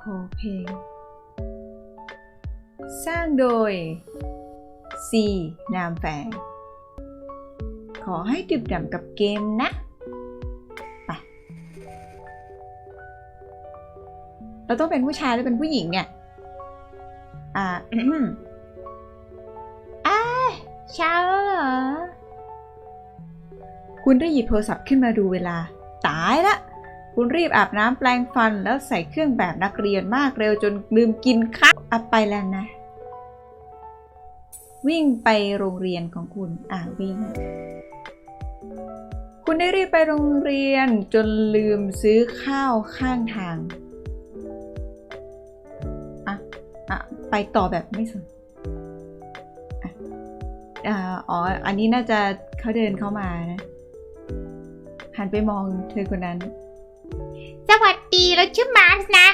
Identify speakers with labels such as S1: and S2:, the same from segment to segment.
S1: โหเพลง สร้างโดย C นามแฝง ขอให้ดื่มด่ำกับเกมนะไปเราต้องเป็นผู้ชายหรือเป็นผู้หญิงเนี่ย อ่าอ้าเช้าแล้วเหรอ คุณได้หยิบโทรศัพท์ขึ้นมาดูเวลา ตายละ คุณรีบอาบน้ำแปรงฟันแล้วใส่เครื่องแบบนักเรียนมากเร็วจนลืมกินข้าวอัไปแล้วนะ วิ่งไปโรงเรียนของคุณอ่าวิ่ง คุณได้รีบไปโรงเรียนจนลืมซื้อข้าวข้างทางอะอะไปต่อแบบไม่สนอ่าอ๋อ อันนี้น่าจะเขาเดินเข้ามานะ หันไปมองเธอคนนั้น
S2: ดีเราชื่อมาร์สนะ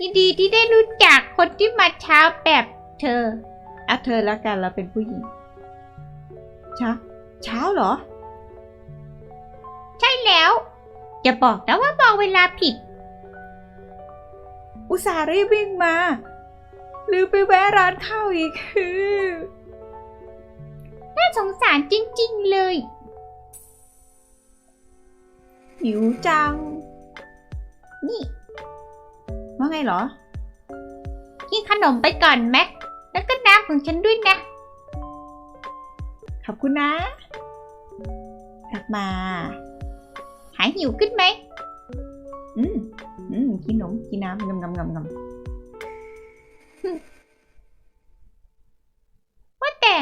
S2: ยินดีที่ได้รู้จักคนที่มาเช้าแบบเธอ
S1: อะเธอละกันเราเป็นผู้หญิง เช้า เช้าเหรอ
S2: ใช่แล้วจะบอกนะว่าบอกเวลาผิด
S1: อุตส่าห์รีบวิ่งมาลืมไปแวะร้านข้าวอีกคือ
S2: น่าสงสารจริง ๆ เลย
S1: หิวจัง
S2: นี่
S1: ว่าไงเหรอ
S2: กินขนมไปก่อนแม็ก แล้วก็น้ำของฉันด้วยนะ
S1: ขอบคุณนะ กลับมา
S2: หายหิวขึ้นไหม
S1: อืม อืม กินขนม กินน้ำงำงำงำง
S2: ว่าแต่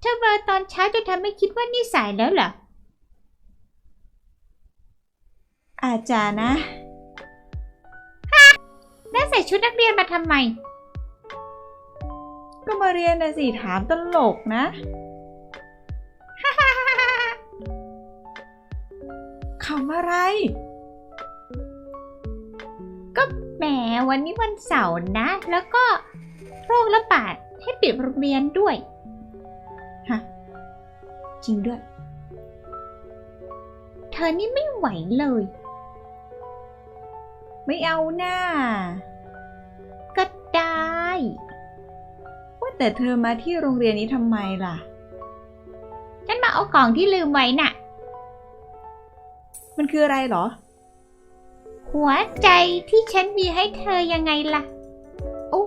S2: เธอมาตอนเช้าจะทำให้คิดว่านี่สายแล้วเหรอ
S1: อาจารย์นะ
S2: แล้วใส่ชุดนักเรียนมาทำไม
S1: ก็มาเรียนนะสิถามตลกนะ ขำอะไร
S2: ก็แหมวันนี้วันเสาร์นะ แล้วก็โรคระบาดให้ปิดโรงเรียนด้วย
S1: ฮะ จริงด้วย
S2: เธอนี่ไม่ไหวเลย
S1: ไม่เอาหน้า
S2: ก็ได้
S1: ว่าแต่เธอมาที่โรงเรียนนี้ทำไมล่ะ
S2: ฉันมาเอากล่องที่ลืมไว้น่ะ
S1: มันคืออะไรเหรอ
S2: หัวใจที่ฉันมีให้เธอยังไงล่ะ โอ้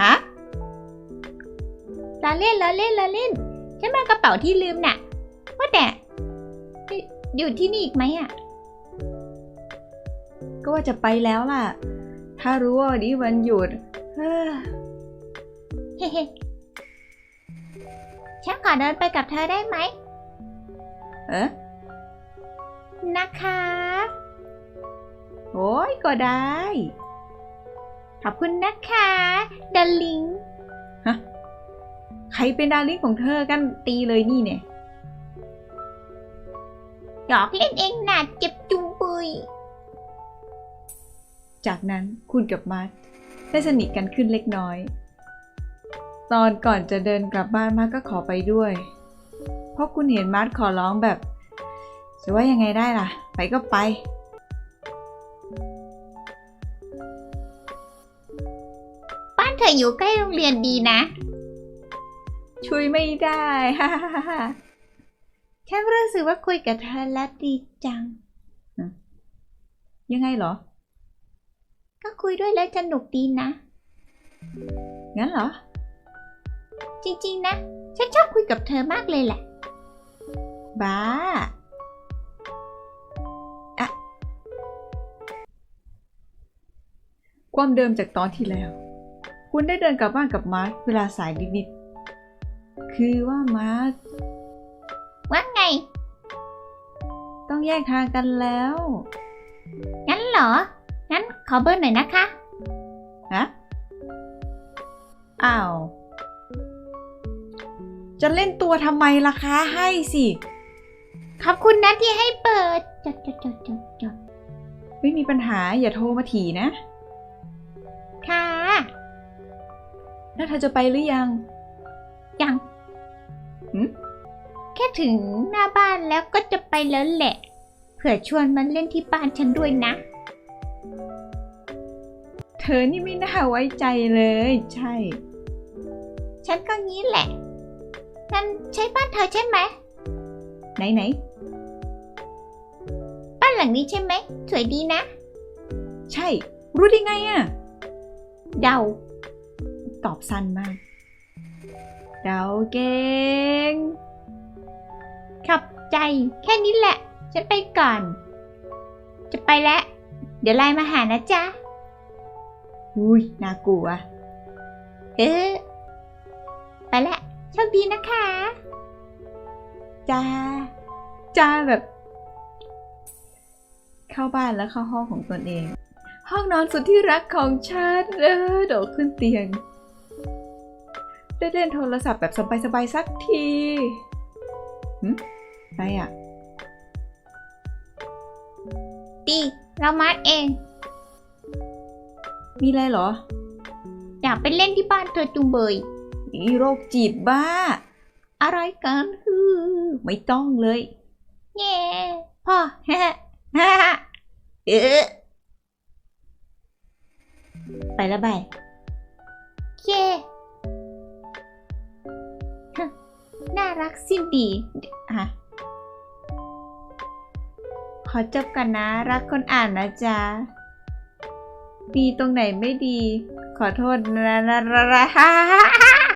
S1: ฮะ
S2: ละเล่นละเล่นละเล่น ฉันมากระเป๋าที่ลืมน่ะ ว่าแต่ อยู่อยู่ที่นี่อีกไหมอะ
S1: ก็ว่าจะไปแล้วล่ะ ถ้ารู้ว่าวันนี้วันหยุด เฮ้อ
S2: เฮ้ฉันขอเดินไปกับเธอได้ไหม
S1: เอ๊ะ
S2: นะคะ
S1: โอ้ยก็ได้
S2: ขอบคุณนะคะดัลลิง
S1: ใครเป็นดาริ่งของเธอกันตีเลยนี่เนี่ย
S2: หยอกเล่นเองน่ะเจ็บจุงปุย
S1: จากนั้นคุณกับมาร์ทได้สนิทกันขึ้นเล็กน้อย ตอนก่อนจะเดินกลับบ้านมาร์ทก็ขอไปด้วย เพราะคุณเห็นมาร์ทขอร้องแบบ จะว่ายังไงได้ล่ะ ไปก็ไป
S2: บ้านเธออยู่ใกล้โรงเรียนดีนะ
S1: ช่วยไม่ได้ฮ่าฮ่าฮ่า
S2: ฉันรู้สึกว่าคุยกับเธอแล้วดีจัง
S1: ยังไงเหรอ
S2: ก็คุยด้วยแล้วสนุกดีนะ
S1: งั้นเหรอ
S2: จริงๆนะ ฉันชอบคุยกับเธอมากเลยแหละ
S1: บ้า อะ ความเดิมจากตอนที่แล้ว คุณได้เดินกลับบ้านกับมาร์ทเวลาสายนิดๆ คือว่ามาร์ท
S2: ว่าไง
S1: ต้องแยกทางกันแล้ว
S2: งั้นเหรองั้น ขอเบอร์หน่อยนะคะ
S1: ฮะอ้าว จะเล่นตัวทำไมล่ะคะ ให้สิ
S2: ขอบคุณนะที่ให้เปิดจดจดจดจดจด
S1: ไม่มีปัญหาอย่าโทรมาถีนะ
S2: ค่ะ
S1: แล้วเธอจะไปหรือยัง
S2: ยัง
S1: หืม
S2: แค่ถึงหน้าบ้านแล้วก็จะไปแล้วแหละ เผื่อชวนมันเล่นที่บ้านฉันด้วยนะ
S1: อนี่ไม่น่าไว้ใจเลย ใช่
S2: ฉันก็งี้แหละ นั่นใช่บ้านเธอใช่ไหม
S1: ไหนไหน
S2: บ้านหลังนี้ใช่ไหม สวยดีนะ
S1: ใช่ รู้ได้ไงอะ
S2: เดา
S1: ตอบสั้นมาก เดาเก่ง
S2: ขับใจ แค่นี้แหละ ฉันไปก่อน จะไปแล้ว เดี๋ยวไลน์มาหานะจ๊ะ
S1: อุ้ยน่ากลัว
S2: เออไปแล้วโชคดีนะคะ
S1: จ้าจ้าแบบ เข้าบ้านแล้วเข้าห้องของตนเอง ห้องนอนสุดที่รักของฉันเออโดดขึ้นเตียง ได้เล่นโทรศัพท์แบบสบายๆสักทีหึอะไรอะ
S2: ดีเรามาเอง
S1: มีอะไรเหรอ
S2: อยากไปเล่นที่บ้านเธอจุงเบย
S1: นี่โรคจีบบ้า
S2: อะไรกันฮือ
S1: ไม่ต้องเลย
S2: เย่พ่อฮ่าฮ่าฮ่าเออ
S1: ไปแล้วบาย
S2: เย่ฮะน่ารักสิ้นดี
S1: ฮะขอจบกันนะ รักคนอ่านนะจ๊ะ มีตรงไหนไม่ดี ขอโทษนะนะนะนะ